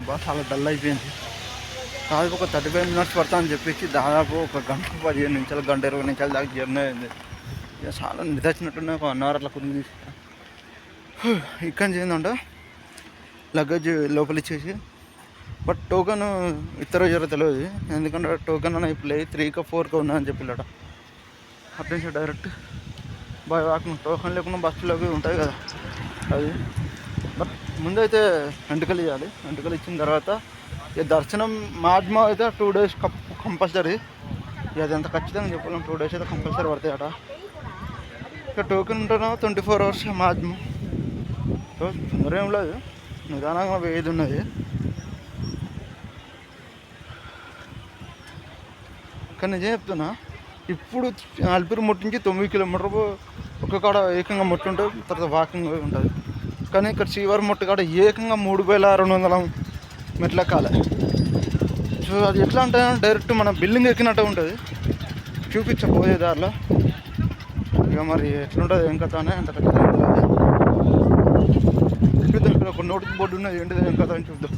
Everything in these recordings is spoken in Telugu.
బాగా చాలా డల్ అయిపోయింది దాదాపు ఒక థర్టీ ఫైవ్ మినిట్స్ పడతా అని చెప్పేసి దాదాపు ఒక గంట పదిహేను నిమిషాలు గంట ఇరవై నిమిషాలు దాకా జర్నీ అయింది. ఇక చాలా నిదచ్చినట్టున్నా ఒక వన్ అవర్ అట్లా కొన్ని ఇక్కడ నుంచి ఏంటంటే లగేజ్ లోపల ఇచ్చేసి. బట్ టోకెన్ ఇతర జర తెలియదు ఎందుకంటే టోకెన్ అన్న ఇప్పుడు లేదు త్రీకా ఫోర్కా ఉన్నా అని చెప్పిల్లట. అటు నుంచి డైరెక్ట్ బాయ్ వాకింగ్ టోకెన్ లేకుండా బస్సులోకి ఉంటుంది కదా. అది. బట్ ముందైతే ఎంటుకలు ఇవ్వాలి ఎంటుకలు ఇచ్చిన తర్వాత ఇక దర్శనం మాక్సిమం అయితే టూ డేస్ కంపల్సరీ. ఇక అది ఎంత ఖచ్చితంగా చెప్పలేం. టూ డేస్ అయితే కంపల్సరీ పడతాయి అట ఇక టోకెన్ ఉంటున్నా ట్వంటీ ఫోర్ అవర్స్ మాధ్యమం. తొందర ఏం లేదు. నిదానంగా వేది ఉన్నది. కానీ నిజం చెప్తున్నా ఇప్పుడు అల్పిరి ముట్టించి నుంచి తొమ్మిది కిలోమీటర్ ఒక కాడ ఏకంగా ముట్టు ఉంటుంది తర్వాత వాకింగ్ ఉంటుంది. కానీ ఇక్కడ శ్రీవారి ముట్టు కాడ ఏకంగా మూడు వేల రెండు వందల మెట్ల సో అది ఎట్లా అంటే డైరెక్ట్ మన బిల్డింగ్ ఎక్కినట్టు ఉంటుంది. చూపించబోయే దారిలో. ఇక మరి ఎట్లుంటుంది ఏం కథ అని అంత చూద్దాం ఇక్కడ ఒక నోటీస్ బోర్డు ఉన్నది. ఏంటిది ఏం కథ అని చూద్దాం.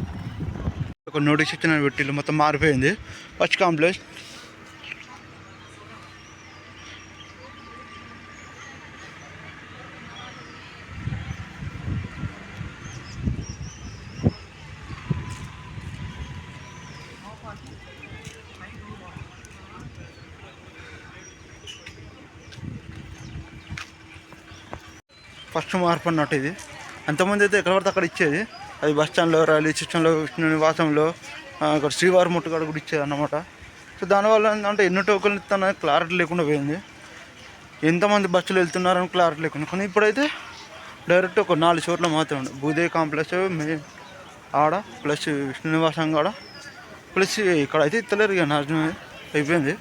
ఒక నోటీస్ ఇచ్చిన పెట్టిల్లు మొత్తం మారిపోయింది. ఫస్ట్ కాంప్లెక్స్ మార్పు అన్నట్టు ఇది. అంతమంది అయితే ఎక్కడ పడితే అక్కడ ఇచ్చేది. అది బస్ స్టాండ్లో రైల్వే స్టేషన్లో విష్ణు నివాసంలో అక్కడ శ్రీవారి ముట్టుకాడ కూడా ఇచ్చేది అన్నమాట. సో దానివల్ల ఏంటంటే ఎన్ని టోకెన్లు ఇస్తానని క్లారిటీ లేకుండా పోయింది. ఎంతమంది బస్సులు వెళ్తున్నారని క్లారిటీ లేకుండా. కానీ ఇప్పుడైతే డైరెక్ట్ ఒక నాలుగు చోట్ల మాత్రమే భూదేవి కాంప్లెక్స్ మెయిన్ ఆడ ప్లస్ విష్ణు నివాసం కాడ ప్లస్ ఇక్కడ అయితే ఇస్తలేరు ఇక నాశనం అయిపోయింది.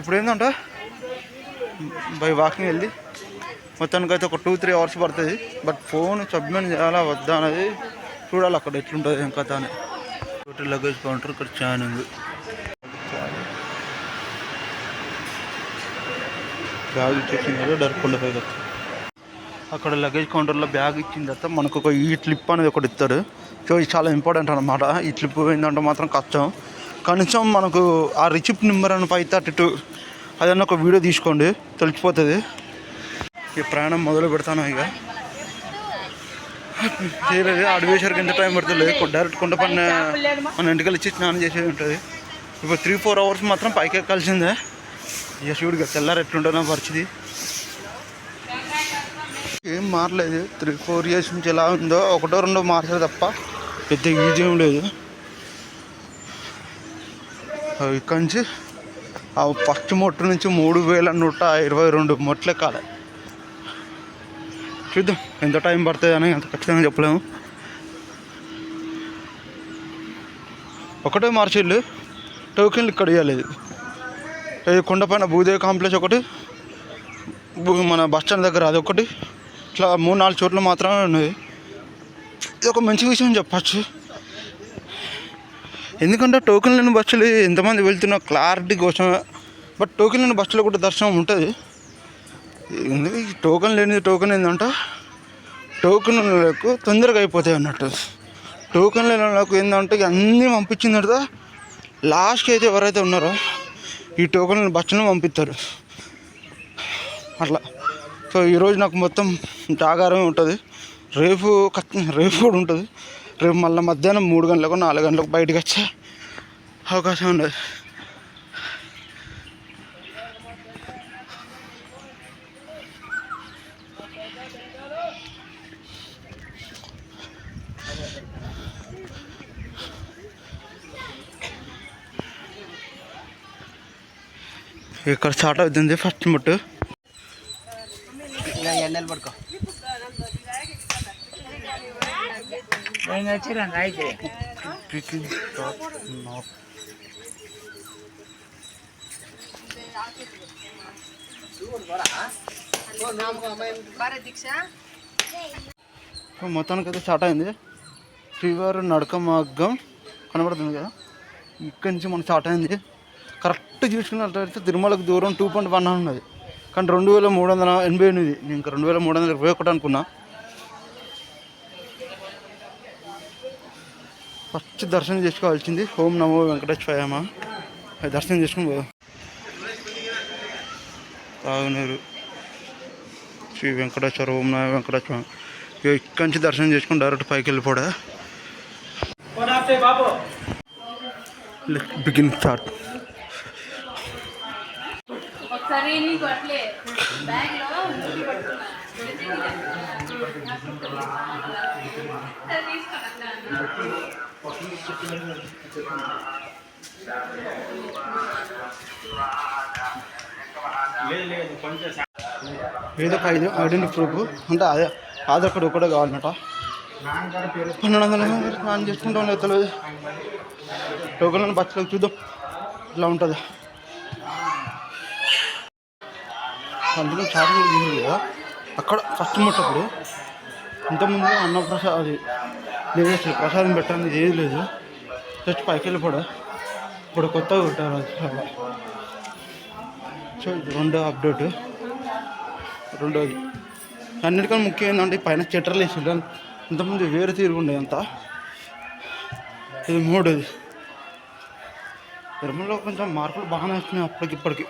ఇప్పుడు ఏంటంటే బై వాకింగ్ వెళ్ళి మొత్తానికి అయితే ఒక టూ త్రీ అవర్స్ పడుతుంది. బట్ ఫోన్ సబ్మిట్ చేయాలా వద్దా అనేది చూడాలి అక్కడ ఎట్లుంటుంది ఏం కథ అని. టోటల్ లగేజ్ కౌంటర్ ఇక్కడ చానింగ్ బ్యాగ్ ఇచ్చేసిన కదా డర్కొండపై అక్కడ లగేజ్ కౌంటర్లో బ్యాగ్ ఇచ్చిన తర్వాత మనకు ఒక ఈ క్లిప్ అనేది ఒకటి ఇస్తారు. సో ఇది చాలా ఇంపార్టెంట్ అనమాట ఈ క్లిప్ ఏంటంటే మాత్రం కష్టం. కనీసం మనకు ఆ రిసిప్ట్ నెంబర్ అని ఫైవ్ థర్టీ టూ అదన్నా ఒక వీడియో తీసుకోండి. తెలిసిపోతుంది. ఈ ప్రయాణం మొదలు పెడతాను ఇక. చేయలేదు అడవేసరికి ఎంత టైం పడుతుంది. డైరెక్ట్ కొండ పైన మన ఇంటికి ఇచ్చి స్నానం చేసేది ఉంటుంది. ఇప్పుడు త్రీ ఫోర్ అవర్స్ మాత్రం పైకి ఎక్కాల్సిందే. ఇక చూడు తెల్లారు ఎట్లుంటుందో పరిస్థితి. ఏం మారలేదు. త్రీ ఫోర్ ఇయర్స్ నుంచి ఎలా ఉందో ఒకటో రెండో మార్చారు తప్ప పెద్ద ఈజీ ఏం లేదు. ఇక్కడి నుంచి ఆ ఫస్ట్ మొట్టు నుంచి మూడు వేల నూట ఇరవై రెండు మొట్లు ఎక్కాలి చూద్దాం ఎంత టైం పడుతుంది అని అంత ఖచ్చితంగా చెప్పలేము. ఒకటే మార్చిల్లు టోకెన్లు ఇక్కడ ఇవ్వలేదు ఇది కొండపైన భూదేవి కాంప్లెక్స్ ఒకటి మన బస్ స్టాండ్ దగ్గర అది ఒకటి ఇట్లా మూడు నాలుగు చోట్ల మాత్రమే ఉన్నది. ఇది ఒక మంచి విషయం చెప్పచ్చు. ఎందుకంటే టోకెన్ లేని బస్సులు ఎంతమంది వెళ్తున్నా క్లారిటీ కోసం బట్ టోకెన్ లేని బస్సులో కూడా దర్శనం ఉంటుంది. టోకెన్ లేనిది టోకెన్ ఏంటంటే టోకెన్ ఉన్నలకు తొందరగా అయిపోతాయి అన్నట్టు. టోకెన్ లేని వాళ్ళకు ఏంటంటే ఇక అన్నీ పంపించిన తర్వాత లాస్ట్కి అయితే ఎవరైతే ఉన్నారో ఈ టోకెన్ బచ్చను పంపిస్తారు. అట్లా. సో ఈరోజు నాకు మొత్తం జాగారమే ఉంటుంది. రేపు రేపు కూడా ఉంటుంది. రేపు మళ్ళీ మధ్యాహ్నం మూడు గంటలకు నాలుగు గంటలకు బయటకు వచ్చే అవకాశం ఉండదు. ఇక్కడ స్టార్ట్ అవుతుంది ఫస్ట్ ముట్టు. ఎండలు పడుకో. మొత్తానికి అయితే? స్టార్ట్ అయింది. శ్రీవారి నడక మార్గం కనబడుతుంది కదా? ఇక్కడి నుంచి మనం స్టార్ట్ అయింది. కరెక్ట్ చూసుకున్నట్లయితే తిరుమలకు దూరం టూ పాయింట్ వన్ ఉన్నది కానీ రెండు వేల మూడు వందల ఎనభై ఎనిమిది నేను ఇంకా రెండు వేల మూడు వందల ఇరవై ఒకటి అనుకున్నా. ఫస్ట్ దర్శనం చేసుకోవాల్సింది. ఓం నమో వెంకటేశ్వరమ్మ అది దర్శనం చేసుకుని తాగునీరు. శ్రీ వెంకటేశ్వర ఓం నమో వెంకటేశ్వర ఇక ఇక్కడి నుంచి దర్శనం చేసుకుని డైరెక్ట్ పైకి వెళ్ళిపోడా? బిగిన్ స్టార్ట్ సరే నీకు అట్లే బ్యాగ్లో ముగ్గులు పట్టుకున్నా. ఏదో ఒక ఐదు ఐడెంటిటీ ప్రూఫ్ అంటే అదే ఆధార్ కార్డు ఒకటే కావాలన్నమాట. పన్నెండు వందల స్నానం చేసుకుంటాం లేదు తెలియదు. టోకన్లను బస్సులోకి చూద్దాం. ఇట్లా ఉంటుందా? అందుకని స్టార్టింగ్ తీసింది కదా. అక్కడ ఫస్ట్ ముట్టప్పుడు ఇంతకుముందు అన్నప్రసాద్ అది లేదు అసలు ప్రసాదం పెట్టడానికి ఏది లేదు. జస్ట్ పైకి వెళ్ళిపోడా. ఇప్పుడు కొత్తగా పెట్టారు అలా సో ఇది రెండో అప్డేట్. రెండోది. అన్నిటికన్నా ముఖ్యం ఏంటంటే పైన చెట్టర్లు వేసి ఇంతకుముందు వేరే తీరు ఉండేది అంతా. ఇది మూడోది. తిరుమలలో కొంచెం మార్పులు బాగానే వచ్చినాయి అప్పటికి ఇప్పటికి.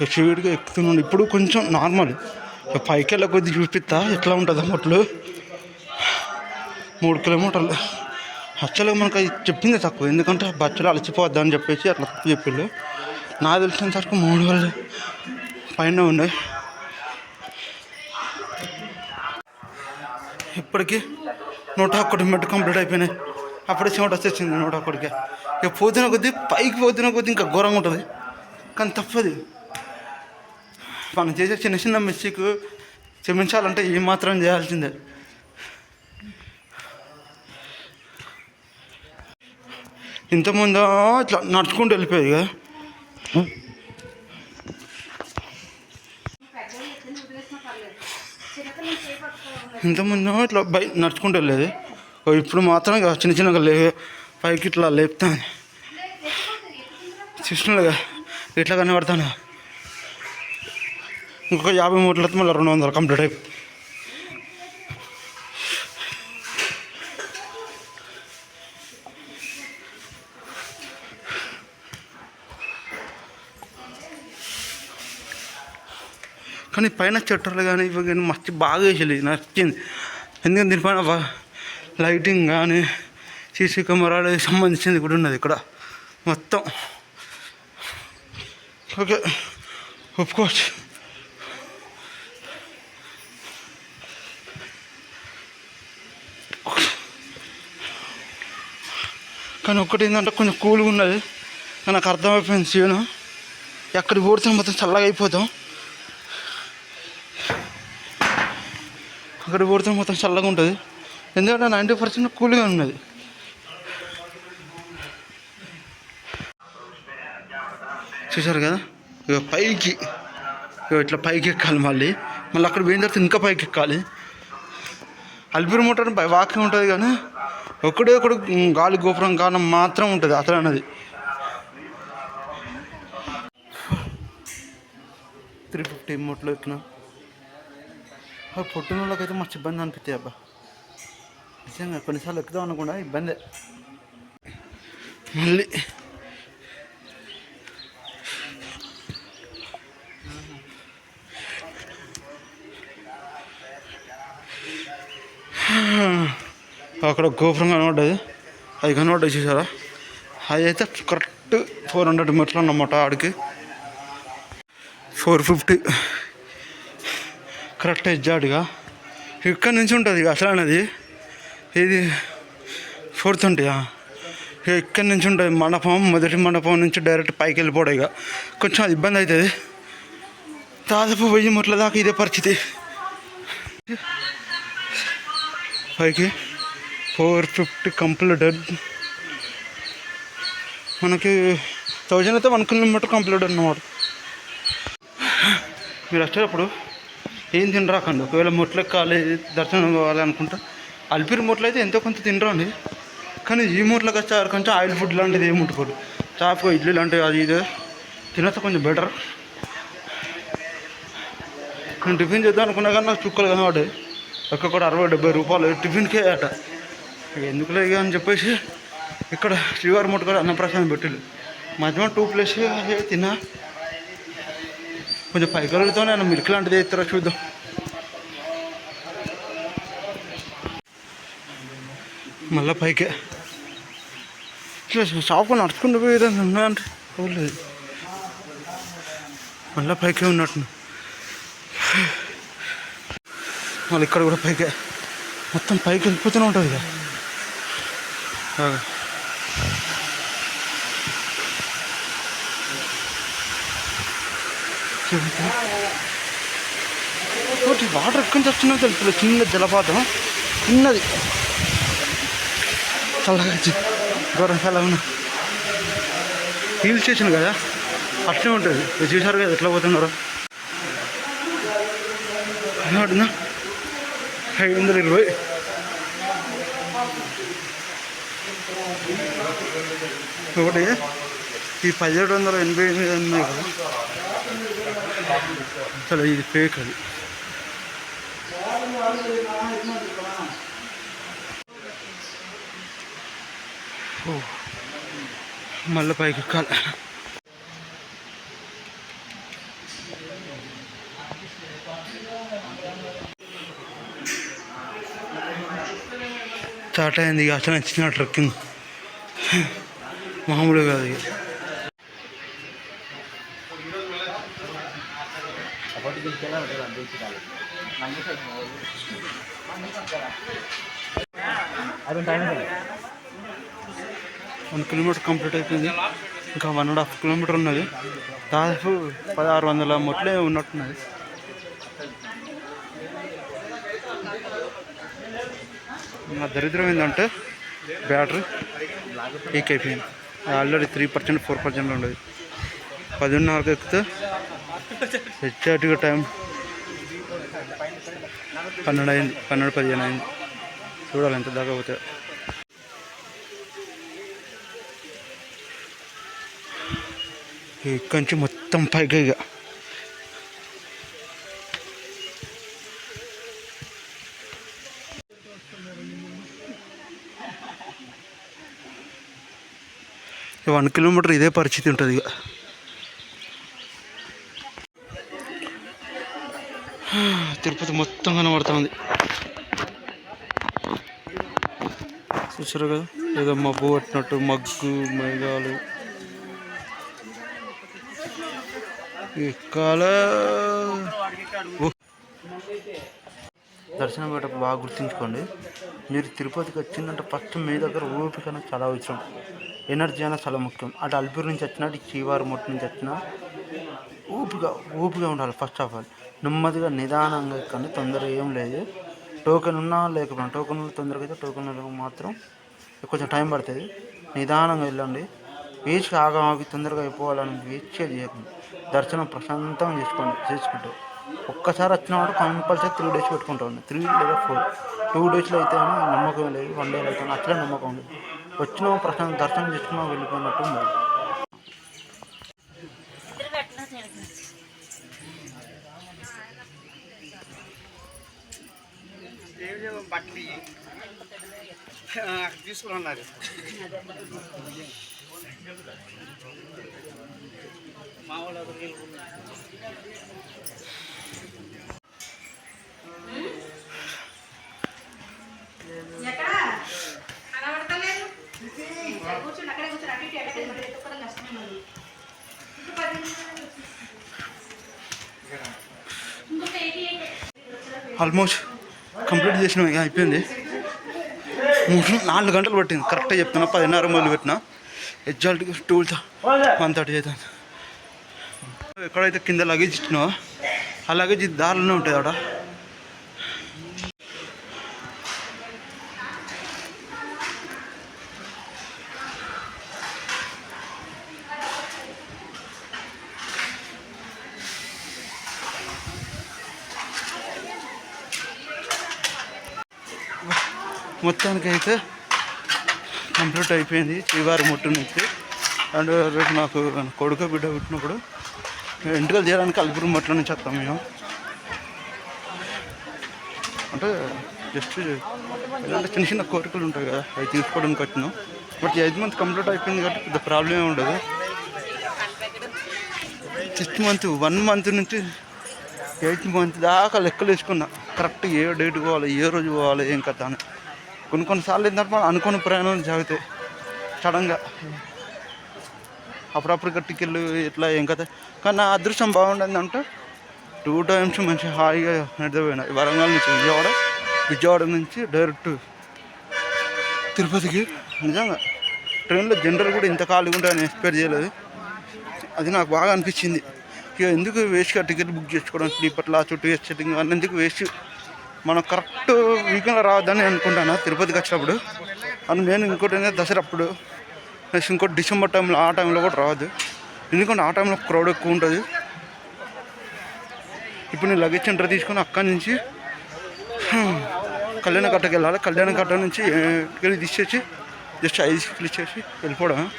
స్పీడ్గా ఎక్కుతున్నాడు ఇప్పుడు కొంచెం నార్మల్. ఇక పైకి వెళ్ళ కొద్ది చూపిస్తా ఎట్లా ఉంటుంది అమ్మట్లు మూడు కిలోమీటర్లు. యాక్చువల్గా మనకు అది చెప్పింది తక్కువ. ఎందుకంటే బచ్చలు అలసిపోద్దా అని చెప్పేసి అట్లా తక్కువ చెప్పిండు నాకు తెలిసినంత వరకు మూడు వేలు పైన ఉన్నాయి ఇప్పటికీ నూట ఒక్కటి మెట్టు కంప్లీట్ అయిపోయినాయి. అప్పుడే చెమట వచ్చేసింది నూట ఒక్కడికి ఇక పోతున్న కొద్దీ పైకి పోతున్న కొద్దీ ఇంకా ఘోరంగా ఉంటుంది. కానీ తప్పదు. మనం చేసే చిన్న చిన్న మిస్టేక్ క్షమించాలంటే ఏమాత్రం చేయాల్సిందే. ఇంతకుముందు ఇట్లా నడుచుకుంటూ వెళ్ళిపోయేది కదా? ఇంతకుముందు ఇట్లా బై నడుచుకుంటూ వెళ్ళేది? ఇప్పుడు మాత్రం చిన్న చిన్నగా లే పైకి ఇట్లా లేపుతాను. చూసినాడుగా ఇట్లా కనబడతాను? ఇంకొక యాభై మూటలతో మళ్ళీ రెండు వందలు కంప్లీట్ అయిపోయి కానీ పైన చెట్టర్లు కానీ ఇవి కానీ మస్తు బాగా వేసేది నచ్చింది. ఎందుకంటే దీనిపైన లైటింగ్ కానీ సీసీ కెమెరాలు సంబంధించింది కూడా ఉన్నది ఇక్కడ. మొత్తం. ఓకే. ఒప్పుకోవచ్చు. కానీ ఒక్కటి ఏంటంటే కొంచెం కూల్గా ఉన్నది. కానీ నాకు అర్థమైపోయింది సీను. ఎక్కడ పోతే మొత్తం చల్లగా అయిపోతాం. అక్కడ పోతే మొత్తం చల్లగా ఉంటుంది. ఎందుకంటే నైంటీ పర్సెంట్ కూల్గా ఉన్నది. చూసారు కదా? ఇక పైకి. ఇక ఇట్లా పైకి ఎక్కాలి మళ్ళీ. మళ్ళీ అక్కడ పోయిన తర్వాత ఇంకా పైకి ఎక్కాలి అల్పిరి మోటార్ వాకింగ్ ఉంటుంది కానీ ఒకడే ఒకడు గాలి గోపురం కారణం మాత్రం ఉంటుంది అసలు అన్నది. త్రీ ఫిఫ్టీ మూట్లో ఎక్కినా. పొట్టిన వాళ్ళకైతే మస్తు ఇబ్బంది అనిపిస్తాయి అబ్బా. నిజంగా కొన్నిసార్లు ఎక్కుదాం అనుకుండా ఇబ్బందే. మళ్ళీ అక్కడ గోపురం కనబడ్డది. అది కనబడ్డ చూసారా? అది అయితే కరెక్ట్ ఫోర్ హండ్రెడ్ మీటర్లు అన్నమాట ఆడికి. ఫోర్ ఫిఫ్టీ కరెక్ట్ ఎగ్జాక్ట్గా ఇక్కడ నుంచి ఉంటుంది ఇక అసలు అనేది. ఇది ఫోర్త్ ఉంటాయా ఇక ఇక్కడ నుంచి ఉంటుంది మండపం. మొదటి మండపం నుంచి డైరెక్ట్ పైకి వెళ్ళిపోవడం ఇక. కొంచెం ఇబ్బంది అవుతుంది. దాదాపు వెయ్యి ముట్ల దాకా ఇదే పరిస్థితి. పైకి. ఫోర్ ఫిఫ్టీ కంప్లీటెడ్ మనకి థౌజండ్ అయితే వన్ కిలోమీటర్ కంప్లీట్ అన్నమాట. మీరు వచ్చేటప్పుడు ఏం తినరాకండి ఒకవేళ మొట్ల ఎక్కాలి దర్శనం కావాలి అనుకుంటా అల్పిరి మొట్లు అయితే ఎంతో కొంత తినరండి కానీ ఈ మూట్లకు వచ్చే కొంచెం ఆయిల్ ఫుడ్ లాంటిది ఏమి ముట్టుకోడు చాపు ఇడ్లీ లాంటివి అది ఇది. తినస్తే కొంచెం బెటర్. నేను టిఫిన్ చేద్దాం అనుకున్నా కానీ నాకు చుక్కలు కనబడ్డాయి. ఒక్క కూడా అరవై డెబ్బై రూపాయలు. టిఫిన్కే అట. ఎందుకులే ఇక అని చెప్పేసి ఇక్కడ శ్రీవారి మూట కూడా అన్నప్రసాదం పెట్టిల్లు మధ్యలో టూ ప్లేస్ తిన్నా. కొంచెం పైకలతో నేను మిల్క్ లాంటిది ఇస్తారా చూద్దాం. మళ్ళీ పైకే. ఇట్లా షాపు నడుచుకుంటూ పోయేదాన్ని ఉన్నాయంటే పోలేదు. మళ్ళీ పైకే ఉన్నట్టు. మళ్ళీ ఇక్కడ కూడా పైకే. మొత్తం పైకి వెళ్ళిపోతూనే ఉంటుంది కదా ఒకటి వాటర్ ఎక్కడి నుంచి వచ్చిందో తెలుసు చిన్న జలపాతం. చిన్నది. చల్లగా వచ్చి- చాలా ఉన్నా హిల్ స్టేషన్ కదా? అట్లే ఉంటుంది. చూసారు కదా ఎట్లా పోతున్నారు? అడుగునా ఐదు వందల ఇరవై. ఒకటి. ఈ పదిహేడు వందల ఎనభై ఎనిమిది ఉన్నాయి కదా. అసలు ఇది ఫేక్ అది. ఓ మళ్ళీ పైకి ఎక్కాలి. స్టార్ట్ అయింది అసలు నచ్చిన ట్రెక్కింగ్. మామూలు కాదు వన్ కిలోమీటర్ కంప్లీట్ అయిపోయింది. ఇంకా వన్ అండ్ హాఫ్ కిలోమీటర్ ఉన్నది. దాదాపు పదహారు వందల మొట్లే ఉన్నట్టున్నది. నా దరిద్రం ఏంటంటే బ్యాటరీ. పీక్ అయిపోయింది. Already three percent four percent ఉండేది. పదిన్నరకు ఎక్కితే ఎగ్జాక్ట్గా టైం పన్నెండు అయింది పన్నెండు పదిహేను అయింది. చూడాలి ఎంత దాకా పోతే. ఇక్కడి నుంచి మొత్తం పైగా ఇక. వన్ కిలోమీటర్ ఇదే పరిస్థితి ఉంటుంది ఇక. తిరుపతి మొత్తం కనబడుతుంది. చూసారు కదా ఏదో మబ్బు పట్టినట్టు మగ్గు మేఘాలు. ఎక్కాల దర్శనం పెట్ట బాగా గుర్తుంచుకోండి. మీరు తిరుపతికి వచ్చిందంటే ఫస్ట్ మీ దగ్గర ఓపిక అనేది చాలా అవసరం. ఎనర్జీ అనేది చాలా ముఖ్యం. అటు అల్పూరు నుంచి వచ్చినా ఇటు చీవారు మొట్టు నుంచి వచ్చినా ఊపిగా ఊపిగా ఉండాలి ఫస్ట్ ఆఫ్ ఆల్ నెమ్మదిగా నిదానంగా కానీ తొందర ఏం లేదు. టోకెన్ ఉన్నా లేకపోయినా టోకెన్ తొందరగా అయితే టోకెన్ మాత్రం కొంచెం టైం పడుతుంది. నిదానంగా వెళ్ళండి. వేచి ఆగా ఆగి తొందరగా అయిపోవాలని వేచి చేయకండి. దర్శనం ప్రశాంతంగా చేసుకోండి చేసుకుంటే. ఒక్కసారి వచ్చిన వాడు కంపల్సరీ త్రీ డేస్ పెట్టుకుంటా ఉంది. త్రీ లేదా ఫోర్ టూ డేస్లో అయితే నమ్మకం లేదు వన్ డేలో అయితే అట్లా నమ్మకం ఉంది. వచ్చిన ప్రశాంత దర్శనం చేసుకున్నాం వెళ్ళిపోయినట్టు ఉంది. తీసుకున్నారు మా వాళ్ళు ఎక్కడ కనబడతలేదు కూర్చోండి అక్కడే కూర్చోండి అటు ఇటు ఎక్కడ మరి ఎత్తుకోవడం కష్టమే మరి ఇంకో పది నిమిషాలు ఇంకొక ఎయిటీ ఎయిట్ ఆల్మోస్ట్ కంప్లీట్ చేసినాం ఇక అయిపోయింది. మూడు నాలుగు గంటలు పట్టింది. కరెక్ట్గా చెప్తున్నా. పదిన్నర మొదలు పెట్టిన. ఎగ్జాక్ట్గా టూల్ వన్ థర్టీ అవుతుంది ఎక్కడైతే కింద లగేజ్ ఇచ్చినావో ఆ లగేజ్ దారిలోనే ఉంటుంది అక్కడ మొత్తానికి అయితే కంప్లీట్ అయిపోయింది శ్రీవారి ముట్టు నుంచి. అండ్ రేపు నాకు కొడుకు బిడ్డ పుట్టినప్పుడు ఎంటుకలు చేయడానికి అలుపురు మట్ల నుంచి వస్తాం మేము. అంటే జస్ట్ ఇలాంటి చిన్న చిన్న కోరికలు ఉంటాయి కదా అవి తీసుకోవడానికి వచ్చినాం బట్ ఎయిత్ మంత్ కంప్లీట్ అయిపోయింది కాబట్టి పెద్ద ప్రాబ్లం ఏమి ఉండదు. సిక్స్త్ మంత్ వన్ మంత్ నుంచి ఎయిత్ మంత్ దాకా లెక్కలు వేసుకున్నా కరెక్ట్ ఏ డేట్ పోవాలి ఏ రోజు పోవాలి ఏం కథ అని. కొన్ని కొన్నిసార్లు ఏంటంటే మనం అనుకున్న ప్రయాణం జాగితే సడన్గా. అప్పుడప్పుడు టికెట్లు ఇట్లా ఏం కథ. కానీ నా అదృష్టం బాగుండిందంటే టూ టైమ్స్ మంచి హాయిగా నిద్రపోయినా. వరంగల్ నుంచి విజయవాడ విజయవాడ నుంచి డైరెక్ట్ తిరుపతికి. నిజంగా ట్రైన్లో జనరల్ కూడా ఇంత ఖాళీగా ఉంటాయని ఎక్స్పెక్ట్ చేయలేదు. అది నాకు బాగా అనిపించింది. ఇక ఎందుకు వేస్ట్గా టికెట్ బుక్ చేసుకోవడం స్లీపర్ చుట్టూ టూ ఇయర్స్ సెట్టింగ్ అన్నీ ఎందుకు వేస్ట్? మనం కరెక్ట్ వీకెండ్లో రావద్దని అనుకుంటాను? తిరుపతికి వచ్చినప్పుడు. అని నేను ఇంకోటి ఏంటంటే దసరా అప్పుడు నెక్స్ట్ ఇంకోటి డిసెంబర్ టైంలో ఆ టైంలో కూడా రావద్దు. ఎందుకంటే ఆ టైంలో క్రౌడ్ ఎక్కువ ఉంటుంది. ఇప్పుడు నేను లగేజ్ సెంటర్ తీసుకొని అక్కడి నుంచి కళ్యాణ కట్టకి వెళ్ళాలి. కళ్యాణ కట్ట నుంచి వెళ్ళి తీసేసి జస్ట్ ఐదు సీట్లు ఇచ్చేసి వెళ్ళిపోవడం.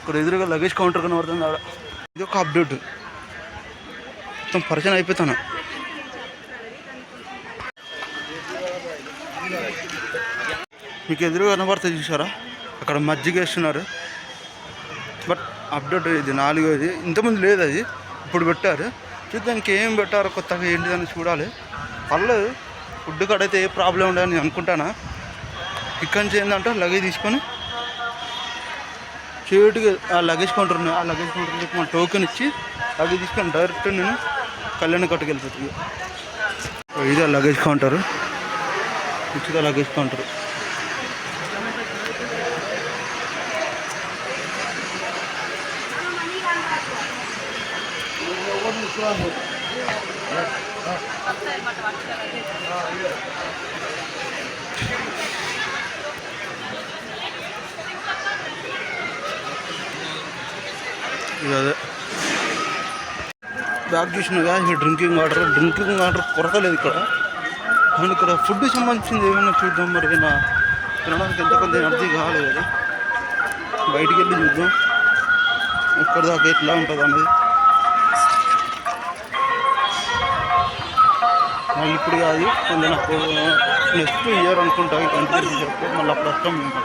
ఇక్కడ ఎదురుగా లగేజ్ కౌంటర్ కనబడుతుంది ఆడ. ఇది ఒక అప్డేట్. మొత్తం పరిచయం అయిపోతాను. మీకు ఎదురుగా కనబడుతుంది చూసారా? అక్కడ మజ్జిగ వేస్తున్నారు. బట్ అప్డేట్ ఇది నాలుగోది ఇంతకుముందు లేదు అది. ఇప్పుడు పెట్టారు. చూద్దానికి ఏం పెట్టారు కొత్తగా ఏంటిదని చూడాలి. పర్లేదు. ఫుడ్ కడైతే ఏ ప్రాబ్లం ఉండదని నేను అనుకుంటానా? ఇక్కడి నుంచి ఏంటంటే లగేజ్ తీసుకొని చేటుగా ఆ లగేజ్ కౌంటర్ ఉన్నాయి ఆ లగేజ్ కౌంటర్ మన టోకెన్ ఇచ్చి లగేజ్ తీసుకొని డైరెక్ట్ నేను కళ్యాణ కట్టుకు వెళ్ళిపోతుంది ఇదే లగేజ్ కౌంటర్. ఉచిత లగేజ్ కౌంటర్. అదే బ్యాగ్ చూసినగా ఇక్కడ డ్రింకింగ్ వాటర్. డ్రింకింగ్ వాటర్ కొరత లేదు ఇక్కడ. కానీ ఇక్కడ ఫుడ్ సంబంధించింది ఏమైనా చూద్దాం మరి. నా తినడానికి ఎంత కొంత ఎనర్జీ కావాలి కదా బయటికి వెళ్ళి చూద్దాం. ఎక్కడ దాకా ఎట్లా ఉంటుంది అనేది మళ్ళీ ఇప్పుడు కాదు కొంచెం నాకు నెక్స్ట్ ఇయర్ అనుకుంటా ట్వంటీ చెప్పి మళ్ళీ అప్పుడు వస్తాం మేము.